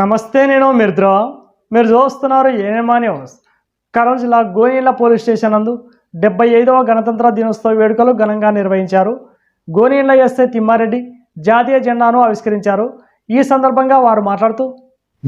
నమస్తే నేను మిర్ద్రా. మీరు చూస్తున్నారు ఏమా న్యూస్. కర్నూలు జిల్లా గోనీల పోలీస్ స్టేషన్ నందు డెబ్బై ఐదవ గణతంత్ర దినోత్సవ వేడుకలు ఘనంగా నిర్వహించారు. గోనీళ్ళ ఎస్ఐ తిమ్మారెడ్డి జాతీయ జెండాను ఆవిష్కరించారు. ఈ సందర్భంగా వారు మాట్లాడుతూ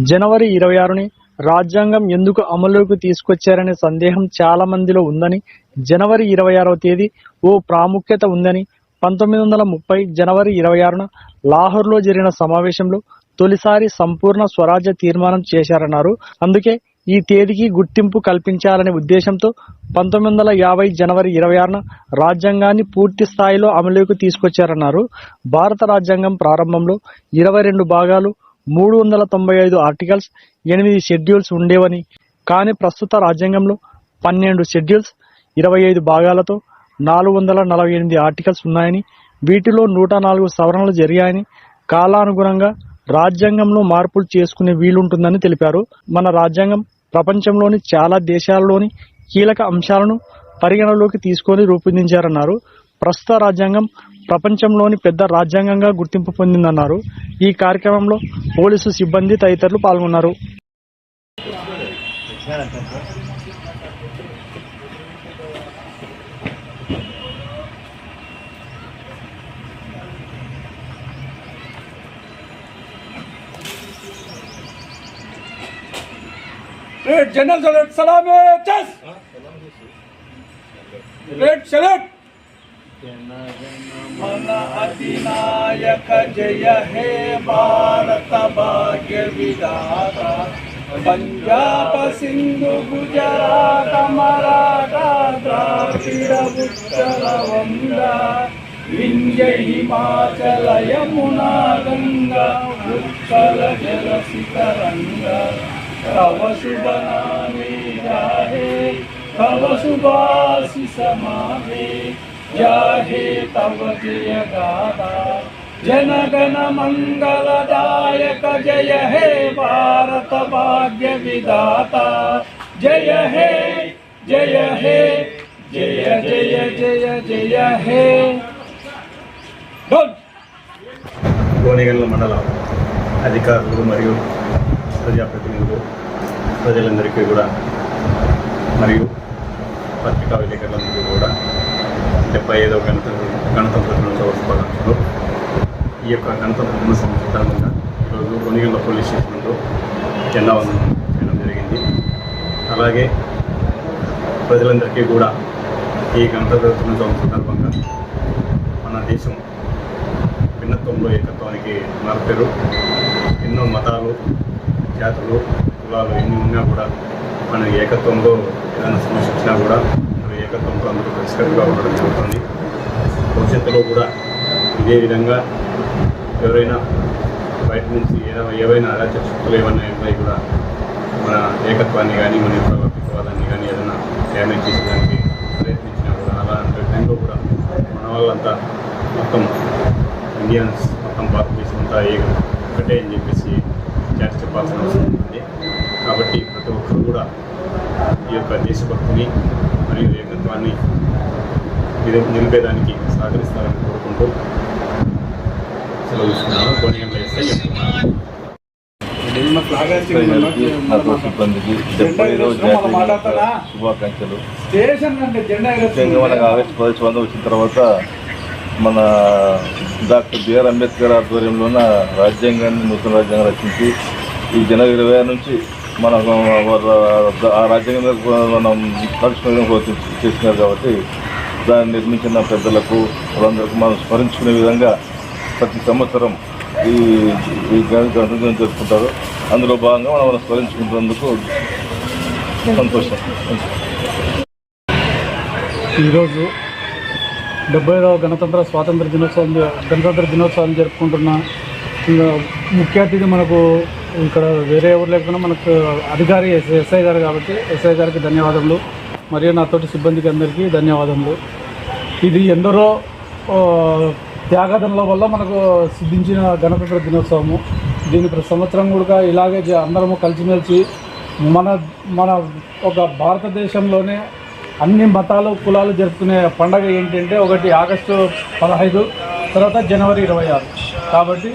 జనవరి ఇరవై ఆరుని రాజ్యాంగం ఎందుకు అమలులోకి తీసుకొచ్చారనే సందేహం చాలా మందిలో ఉందని జనవరి ఇరవై ఆరవ తేదీ ఓ ప్రాముఖ్యత ఉందని పంతొమ్మిది వందల ముప్పై జనవరి ఇరవై ఆరున లాహోర్లో జరిగిన సమావేశంలో తొలిసారి సంపూర్ణ స్వరాజ్య తీర్మానం చేశారన్నారు. అందుకే ఈ తేదీకి గుర్తింపు కల్పించాలనే ఉద్దేశంతో పంతొమ్మిది వందల యాభై జనవరి ఇరవై ఆరున రాజ్యాంగాన్ని పూర్తి స్థాయిలో అమలులోకి తీసుకొచ్చారన్నారు. భారత రాజ్యాంగం ప్రారంభంలో ఇరవై రెండు భాగాలు మూడు వందల తొంభై ఐదు ఆర్టికల్స్ ఎనిమిది షెడ్యూల్స్ ఉండేవని. కానీ ప్రస్తుత రాజ్యాంగంలో పన్నెండు షెడ్యూల్స్ ఇరవై ఐదు భాగాలతో నాలుగు వందల నలభై ఎనిమిది ఆర్టికల్స్ ఉన్నాయని వీటిలో నూట నాలుగు సవరణలు జరిగాయని కాలానుగుణంగా రాజ్యాంగంలో మార్పులు చేసుకునే వీలుంటుందని తెలిపారు. మన రాజ్యాంగం ప్రపంచంలోని చాలా దేశాల్లోని కీలక అంశాలను పరిగణలోకి తీసుకొని రూపొందించారన్నారు. ప్రస్తుత రాజ్యాంగం ప్రపంచంలోని పెద్ద రాజ్యాంగంగా గుర్తింపు పొందిందన్నారు ఈ కార్యక్రమంలో పోలీసు సిబ్బంది తదితరులు పాల్గొన్నారు Red General Salute Salame Chess! మన అధినాయక జయ హే భారత భాగ్య విధాత. పంజాబ సింధు గుజరాత మరాఠా ద్రావిడ ఉత్తర వంద వింధ్య హిమాచల యమునా గంగా ఉత్కల జల శిఖరంగ తవ శుభ రాహే తవ శుభాశిష మామే जाहे तव जय गाथा जनगण मंगलदायक जय हे भारत भाग्य विधाता जय हे जय हे जय जय जय जय हे Good. గోనెగల్ల మండల అధికారులు మరియు ప్రజాప్రతినిధులు ప్రజలందరికీ కూడా మరియు పత్రికా విలేకరులందరికీ కూడా డెబ్బై ఐదవ గణతంత్ర గణతంత్ర దినోత్సవ శుభాకాంక్షలు ఈ యొక్క గణతంత్ర దినోత్సవం సందర్భంగా ఈరోజు గోనెగల్ల పోలీస్ స్టేషన్లో జెండా వందనం చేయడం జరిగింది. అలాగే ప్రజలందరికీ కూడా ఈ గణతంత్ర దినోత్సవం సందర్భంగా మన దేశం భిన్నత్వంలో ఏకత్వానికి మార్పారు. ఎన్నో మతాలు జాతులు కులాలు ఎన్ని ఉన్నా కూడా మన ఏకత్వంలో ఏదైనా సమస్య వచ్చినా కూడా మన ఏకత్వంతో అందరూ కలిసికట్టుగా ఉండడం జరుగుతుంది. భవిష్యత్తులో కూడా ఇదే విధంగా ఎవరైనా బయట నుంచి ఏదైనా ఏవైనా అరాచక శక్తులు ఏమైనా ఉన్నాయి కూడా మన ఏకత్వాన్ని కానీ మన యొక్క కానీ ఏదైనా డ్యామేజ్ చేసేదానికి ప్రయత్నించినా కూడా అలాంటి టైంలో కూడా మన వాళ్ళంతా మొత్తం ఇండియన్స్ మొత్తం భారతదేశం అంతా ఏ ఒకటే అని చెప్పేసి చాటి చెప్పాల్సిన అవసరం ఉంటుంది కాబట్టి ప్రతి ఒక్కరు కూడా ఈ యొక్క దేశభక్తిని మరియు ఏకత్వాన్ని ఇది నిలిపేదానికి సహకరిస్తారని కోరుకుంటూ సెలవు సిబ్బందికి డెబ్బై శుభాకాంక్షలు. స్టేషన్ అంటే జెండా ముఖ్యంగా మనకు ఆగస్టు పది వందలు వచ్చిన తర్వాత మన డాక్టర్ బిఆర్ అంబేద్కర్ ఆధ్వర్యంలోన రాజ్యాంగాన్ని నూతన రాజ్యాంగం రచించి ఈ జనవరి ఇరవై ఆరు నుంచి మన ఆ రాజ్యాంగం మనం నడుచుకునే చేసినారు కాబట్టి దాన్ని నిర్మించిన పెద్దలకు వాళ్ళందరికీ మనం స్మరించుకునే విధంగా ప్రతి సంవత్సరం ఈ ఈ గణతంత్రం జరుపుకుంటారు. అందులో భాగంగా మనం స్మరించుకుంటున్నందుకు సంతోషం. ఈరోజు డెబ్బై గణతంత్ర స్వాతంత్ర దినోత్సవం గణతంత్ర దినోత్సవాన్ని జరుపుకుంటున్న ఇంకా ముఖ్య అతిథి మనకు ఇక్కడ వేరే ఎవరు లేకుండా మనకు అధికారి ఎస్ఐ గారు కాబట్టి ఎస్ఐ గారికి ధన్యవాదములు. మరియు నాతోటి సిబ్బందికి అందరికీ ధన్యవాదములు. ఇది ఎందరో త్యాగదంల త్యాగదనుల వల్ల మనకు సిద్ధించిన గణతంత్ర దినోత్సవము. దీని ప్రతి సంవత్సరం కూడా ఇలాగే జ- అందరము కలిసిమెలిసి మన మన ఒక భారతదేశంలోనే అన్ని మతాలు కులాలు జరుపుకునే పండగ ఏంటంటే ఒకటి ఆగస్టు పదహైదు తర్వాత జనవరి ఇరవై ఆరు. కాబట్టి